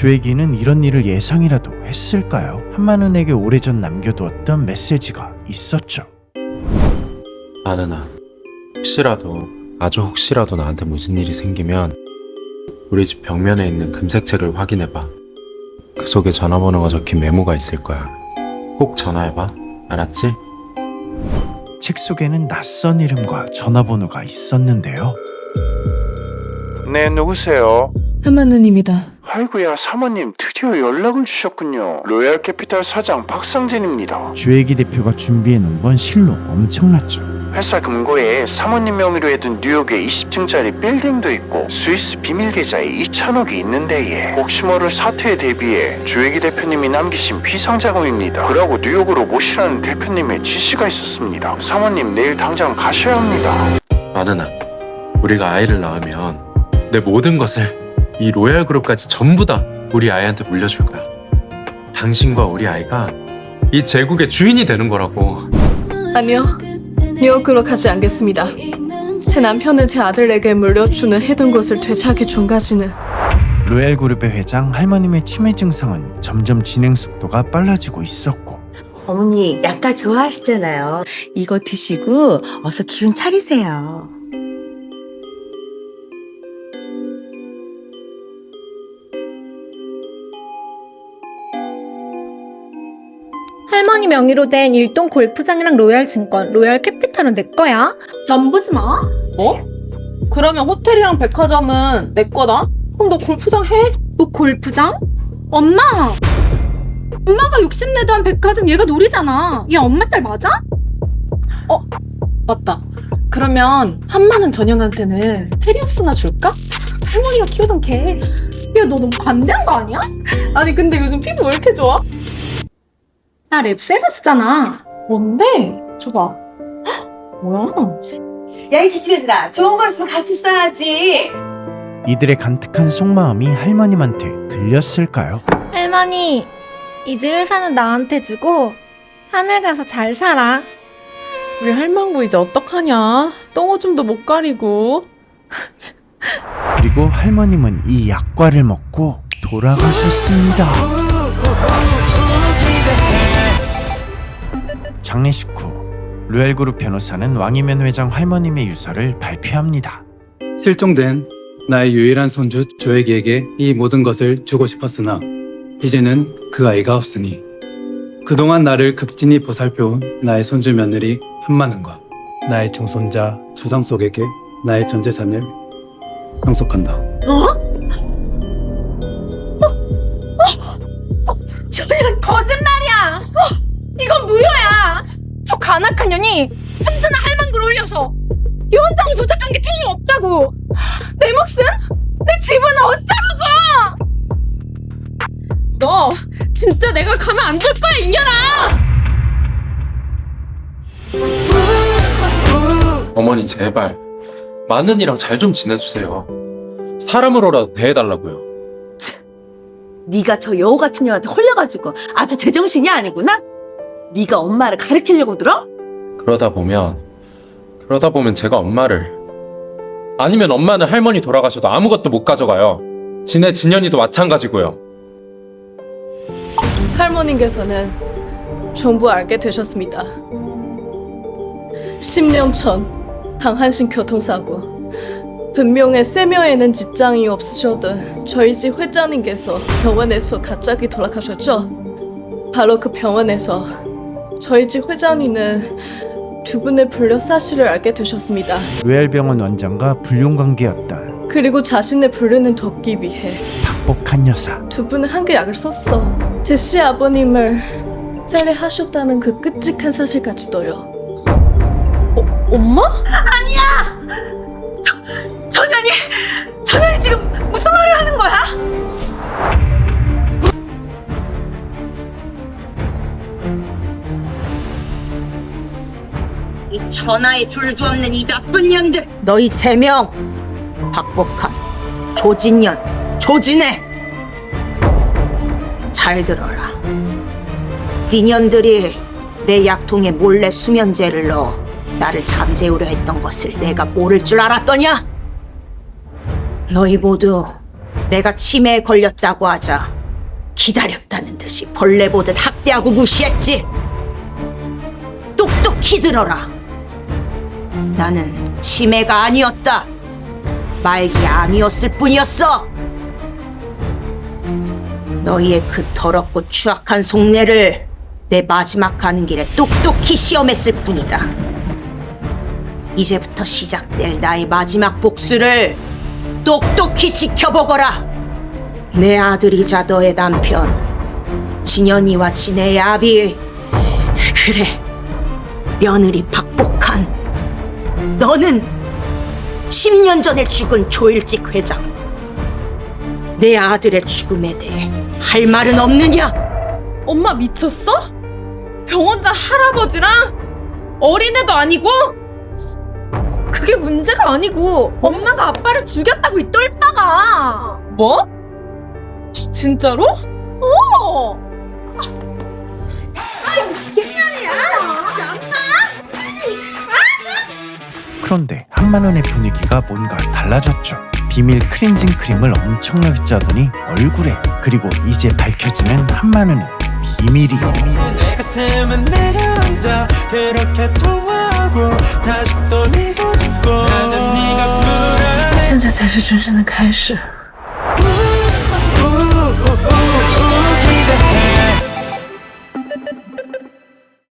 조혜기는 이런 일을 예상이라도 했을까요? 한만은에게 오래전 남겨두었던 메시지가 있었죠. 마누나 혹시라도 아주 혹시라도 나한테 무슨 일이 생기면 우리 집 벽면에 있는 금색 책을 확인해봐 그 속에 전화번호가 적힌 메모가 있을 거야 꼭 전화해봐 알았지? 책 속에는 낯선 이름과 전화번호가 있었는데요. 네, 누구세요? 한마누님이다. 아이고야, 사모님 드디어 연락을 주셨군요. 로얄 캐피탈 사장 박상진입니다. 주혜기 대표가 준비해 놓은 건 실로 엄청났죠. 회사 금고에 사모님 명의로 해둔 뉴욕에 20층짜리 빌딩도 있고 스위스 비밀 계좌에 2천억이 있는데 예. 혹시 모를 사태에 대비해 주혜기 대표님이 남기신 비상자금입니다. 그러고 뉴욕으로 모시라는 대표님의 지시가 있었습니다. 사모님 내일 당장 가셔야 합니다. 마누나 우리가 아이를 낳으면 내 모든 것을 이 로얄 그룹까지 전부 다 우리 아이한테 물려줄 거야 당신과 우리 아이가 이 제국의 주인이 되는 거라고 아니요. 뉴욕으로 가지 않겠습니다. 제 남편은 제 아들에게 물려주는 해둔 것을 되찾기 전까지는 로얄 그룹의 회장 할머님의 치매 증상은 점점 진행 속도가 빨라지고 있었고 어머니 약간 좋아하시잖아요. 이거 드시고 어서 기운 차리세요. 할머니 명의로 된 일동 골프장이랑 로얄 증권, 로얄 캐피탈은 내 거야. 넘보지 마. 뭐? 그러면 호텔이랑 백화점은 내 거다? 그럼 너 골프장 해? 뭐 골프장? 엄마! 엄마가 욕심내도 한 백화점 얘가 노리잖아. 얘 엄마 딸 맞아? 맞다. 그러면 한마는 전현한테는 테리우스나 줄까? 할머니가 키우던 개. 야, 너 너무 관대한 거 아니야? 아니 근데 요즘 피부 왜 이렇게 좋아? 나 랩세라스잖아. 뭔데? 줘봐. 헉, 뭐야? 야, 이 기집애들아. 좋은 거 있으면 같이 써야지. 이들의 간특한 속마음이 할머님한테 들렸을까요? 할머니, 이제 회사는 나한테 주고 하늘 가서 잘 살아. 우리 할망구 이제 어떡하냐? 똥오줌도 못 가리고. 그리고 할머님은 이 약과를 먹고 돌아가셨습니다. 장례식 후 로얄그룹 변호사는 왕이면 회장 할머님의 유서를 발표합니다. 실종된 나의 유일한 손주 조에기에게 이 모든 것을 주고 싶었으나 이제는 그 아이가 없으니 그동안 나를 급진히 보살펴온 나의 손주 며느리 한마는과 나의 중손자 주상속에게 나의 전 재산을 상속한다. 거짓말이야! 이건 무효 야! 저 간악한 년이 편지나 할망구를 올려서 유언장을 조작한 게 틀림없다고! 내 몫은? 내 집은 어쩌라고! 너 진짜 내가 가면 안될 거야 이년아! 어머니 제발 마누니랑 잘 좀 지내주세요 사람으로라도 대해달라고요 네가 저 여우 같은 년한테 홀려가지고 아주 제정신이 아니구나? 네가 엄마를 가르치려고 들어? 그러다 보면 그러다 보면 제가 엄마를 아니면 엄마는 할머니 돌아가셔도 아무것도 못 가져가요. 지네 진현이도 마찬가지고요. 할머님께서는 전부 알게 되셨습니다. 10년 전 당한신 교통사고 분명히 세명에는 직장이 없으셔도 저희 집 회장님께서 병원에서 갑자기 돌아가셨죠. 바로 그 병원에서 저희 집 회장님은 두 분의 불려 사실을 알게 되셨습니다. 로얄병원 원장과 불륜 관계였던 그리고 자신의 불륜을 덮기 위해 박복한 여사. 두 분은 한개 약을 썼어. 제시 아버님을 살해하셨다는 그 끔찍한 사실까지도요. 어, 엄마? 전현이! 전현이 지금 무슨 말을 하는 거야? 천하에 둘도 없는 이 나쁜 년들 너희 세 명 박복한 조진년 조진애 잘 들어라 니년들이 내 약통에 몰래 수면제를 넣어 나를 잠재우려 했던 것을 내가 모를 줄 알았더냐 너희 모두 내가 치매에 걸렸다고 하자 기다렸다는 듯이 벌레 보듯 학대하고 무시했지. 똑똑히 들어라. 나는 치매가 아니었다. 말기 암이었을 뿐이었어. 너희의 그 더럽고 추악한 속내를 내 마지막 가는 길에 똑똑히 시험했을 뿐이다. 이제부터 시작될 나의 마지막 복수를 똑똑히 지켜보거라. 내 아들이자 너의 남편 진현이와 진해의 아비 그래 며느리 박복한 너는 10년 전에 죽은 조일직 회장 내 아들의 죽음에 대해 할 말은 없느냐? 엄마 미쳤어? 병원장 할아버지랑 어린애도 아니고? 그게 문제가 아니고 엄마가 아빠를 죽였다고 이 똘빠가. 뭐? 진짜로? 어. 그런데 한만원의 분위기가 뭔가 달라졌죠. 비밀 클렌징 크림을 엄청나게 짜더니 얼굴에 그리고 이제 밝혀지는 한만원의 비밀이 내 가슴은 내려앉아 그렇게 통화하고 다시 또 미소 짓고 나는 네가 불안해 现在才是真正的开始。